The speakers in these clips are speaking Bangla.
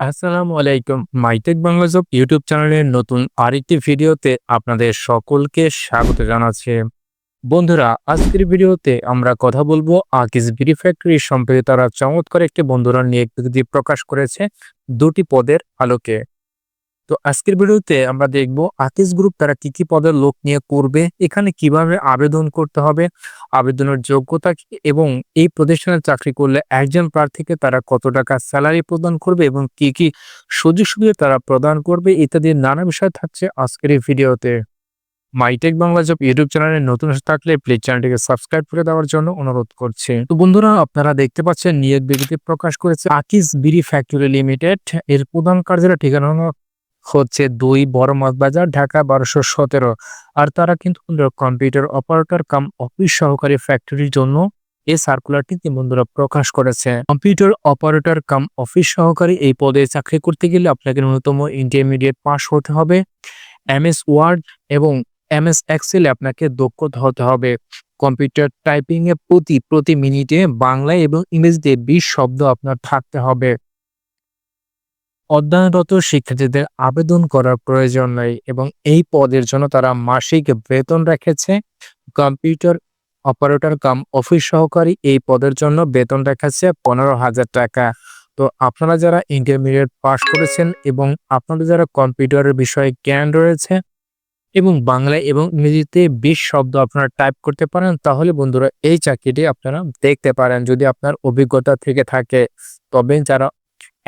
আসসালামু আলাইকুম। মাইটেক বাংলা জব ইউটিউব চ্যানেলের নতুন আরেকটি ভিডিওতে আপনাদের সকলকে স্বাগত জানাচ্ছি। বন্ধুরা, আজকের ভিডিওতে আমরা কথা বলব আকিস বিডি ফ্যাক্টরি সম্পর্কে। তারা চমৎকার একটি বন্ধুরা নিয়ে প্রকাশ করেছে দুটি পদের আলোকে। তো আজকের ভিডিওতে আমরা দেখব আকিস গ্রুপ তারা কি কি পদের লোক নিয়ে করবে, এখানে কীভাবে আবেদন করতে হবে, আবেদনের যোগ্যতা এবং এই প্রতিষ্ঠানে চাকরি করলে একজন প্রার্থীকে তারা কত টাকা স্যালারি প্রদান করবে এবং কি কি সুযোগ সুবিধা তারা প্রদান করবে ইত্যাদি নানা বিষয় থাকছে আজকের এই ভিডিওতে। মাইটেক বাংলা জব ইউটিউব চ্যানেলে নতুন থাকলে প্লিজ চ্যানেলটিকে সাবস্ক্রাইব করে দেওয়ার জন্য অনুরোধ করছে। তো বন্ধুরা, আপনারা দেখতে পাচ্ছেন নিয়োগ বিজ্ঞপ্তি প্রকাশ করেছে আকিস বিড়ি ফ্যাক্টরি লিমিটেড এর প্রধান কার্যালয় ঠিকানা হচ্ছে দুই বড় বাজার ঢাকা বারোশো সতেরো। আর তারা কিন্তু কম্পিউটার অপারেটর কাম অফিস সহকারী ফ্যাক্টরির জন্য এই সার্কুলারটি বন্ধুরা প্রকাশ করেছে। কম্পিউটার অপারেটর কাম অফিস সহকারী এই পদে চাকরি করতে গেলে আপনাকে ন্যূনতম ইন্টারমিডিয়েট পাস হতে হবে। এম এস ওয়ার্ড এবং এম এস এক্সেলে আপনাকে দক্ষতা হতে হবে। কম্পিউটার টাইপিং এ প্রতি প্রতি মিনিটে বাংলায় এবং ইংরেজিতে বিশ শব্দ আপনার থাকতে হবে। অধ্যয়নরত শিক্ষার্থীদের আবেদন করার প্রয়োজন নেই এবং এই পদের জন্য তারা মাসিক বেতন রেখেছে। কম্পিউটার অপারেটর কাম অফিস সহকারী এই পদের জন্য বেতন রেখেছে পনেরো হাজার টাকা। তো আপনারা যারা ইন্টারমিডিয়েট পাশ করেছেন এবং আপনাদের যারা কম্পিউটারের বিষয়ে জ্ঞান রয়েছে এবং বাংলায় এবং ইংরেজিতে বিশ শব্দ আপনারা টাইপ করতে পারেন, তাহলে বন্ধুরা এই চাকরিটি আপনারা দেখতে পারেন। যদি আপনার অভিজ্ঞতা থেকে থাকে, তবে যারা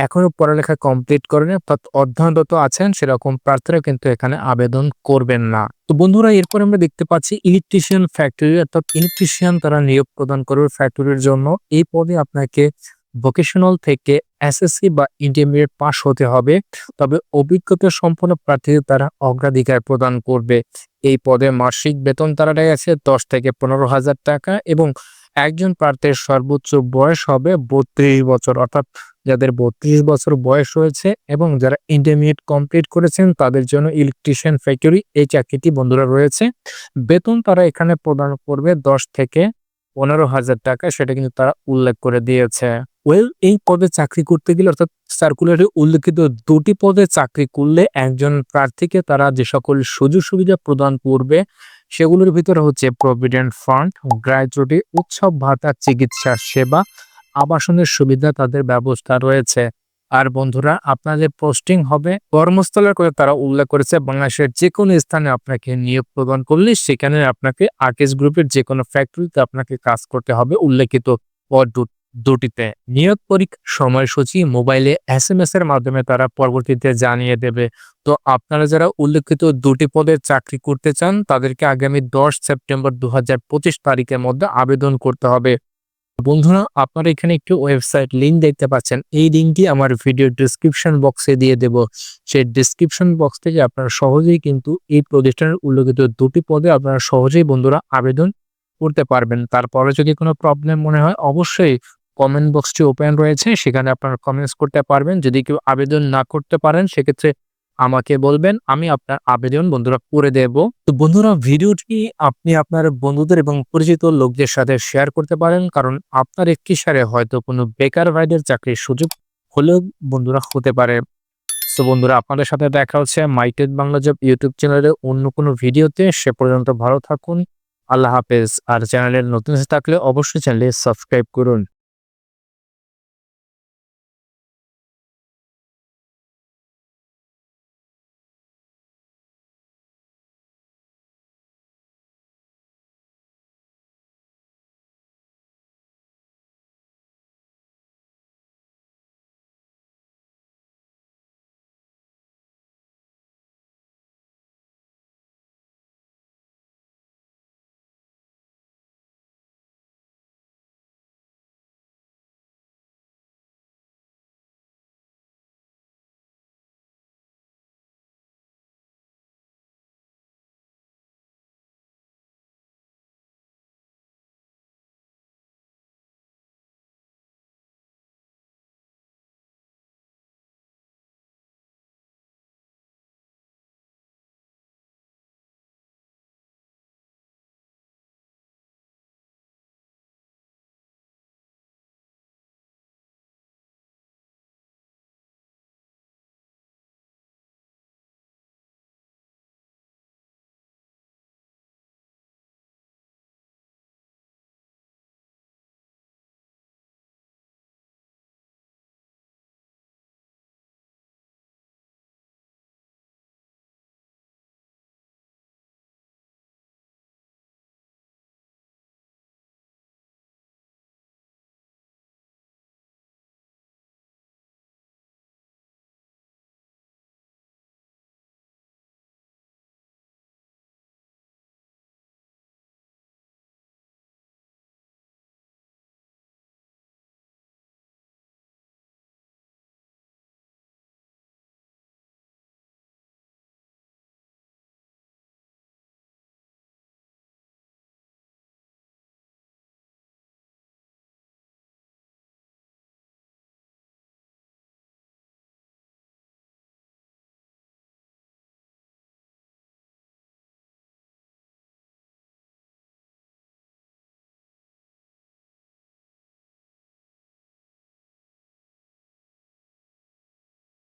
এখনও পড়ালেখা কমপ্লিট করেন, অর্থাৎ অধ্যয়নরত আছেন, সেরকম প্রার্থীরা কিন্তু এখানে আবেদন করবেন না। তো বন্ধুরা, এরপর আমরা দেখতে পাচ্ছি ইলেকট্রিশিয়ান ফ্যাক্টরি অর্থাৎ ইলেকট্রিশিয়ান তারা নিয়োগ প্রদান করবে ফ্যাক্টরির জন্য। এই পদে আপনাকে ভোকেশনাল থেকে এসএসসি বা ইন্টারমিডিয়েট পাস হতে হবে। তবে অভিজ্ঞতা সম্পন্ন প্রার্থীদের তারা অগ্রাধিকার প্রদান করবে। এই পদে মাসিক বেতন তারা গেছে দশ থেকে পনেরো হাজার টাকা এবং একজন প্রার্থীর সর্বোচ্চ বয়স হবে বত্রিশ বছর, অর্থাৎ যাদের বত্রিশ বছর বয়স রয়েছে এবং যারা ইন্টারমিডিয়েট কমপ্লিট করেছেন, তাদের জন্য ইলেকট্রিশিয়ান ফ্যাক্টরি এই চাকরিটি বন্ধুরা রয়েছে। বেতন তারা এখানে প্রদান করবে দশ থেকে পনেরো হাজার টাকা, সেটা কিন্তু তারা উল্লেখ করে দিয়েছে। ওয়েল এই পদে চাকরি করতে গেলে, অর্থাৎ সার্কুলারে উল্লেখিত দুটি পদে চাকরি করলে একজন প্রার্থীকে তারা যে সকল সুযোগ সুবিধা প্রদান করবে, সেগুলোর ভিতরে হচ্ছে প্রভিডেন্ট ফান্ড গ্র্যাজুটি উৎসব, ভাতা, চিকিৎসা, সেবা আবাসনের সুবিধা তাদের ব্যবস্থা রয়েছে। আর বন্ধুরা, আপনাদের পোস্টিং হবে কর্মস্থলের করে তারা উল্লেখ করেছে, বাংলাদেশের যে কোনো স্থানে আপনাকে নিয়োগ প্রদান করলে সেখানে আপনাকে আর্টিস্ট গ্রুপের যে কোনো ফ্যাক্টরিতে আপনাকে কাজ করতে হবে। উল্লেখিত পদ দুটিতে নিয়োগ পরীক্ষার সময়সূচি, মোবাইলে এস এম এস এর মাধ্যমে তারা পরবর্তীতে জানিয়ে দেবে। তো আপনারা যারা উল্লেখিত দুটি পদে চাকরি করতে চান, তাদেরকে আগামী দশ সেপ্টেম্বর দু হাজার পঁচিশ তারিখের মধ্যে আবেদন করতে হবে। বন্ধুরা, আপনারা এখানে একটি ওয়েবসাইট লিঙ্ক দেখতে পাচ্ছেন। এই লিঙ্কটি আমার ভিডিও ডিসক্রিপশন বক্সে দিয়ে দেব। সেই ডিসক্রিপশন বক্স থেকে আপনারা সহজেই কিন্তু এই প্রতিষ্ঠানের উল্লেখিত দুটি পদে আপনারা সহজেই বন্ধুরা আবেদন করতে পারবেন। তারপরে যদি কোনো প্রবলেম মনে হয়, অবশ্যই কমেন্ট বক্সটি ওপেন রয়েছে। সেখানে আপনারা কমেন্টস করতে পারবেন। যদি কেউ আবেদন না করতে পারেন, সেক্ষেত্রে আমাকে বলবেন, আমি আপনার আবেদন বন্ধুরা করে দেব। তো বন্ধুরা, ভিডিওটি আপনি আপনার বন্ধুদের এবং পরিচিত লোকদের সাথে শেয়ার করতে পারেন, কারণ আপনার একটি সারে হয়তো কোনো বেকার ভাইদের চাকরির সুযোগ হলেও বন্ধুরা হতে পারে। তো বন্ধুরা, আপনাদের সাথে দেখা হচ্ছে মাইটেড বাংলা জব ইউটিউব চ্যানেলে অন্য কোনো ভিডিওতে। সে পর্যন্ত ভালো থাকুন। আল্লাহ হাফেজ। আর চ্যানেলের নতুন থাকলে অবশ্যই চ্যানেলে সাবস্ক্রাইব করুন।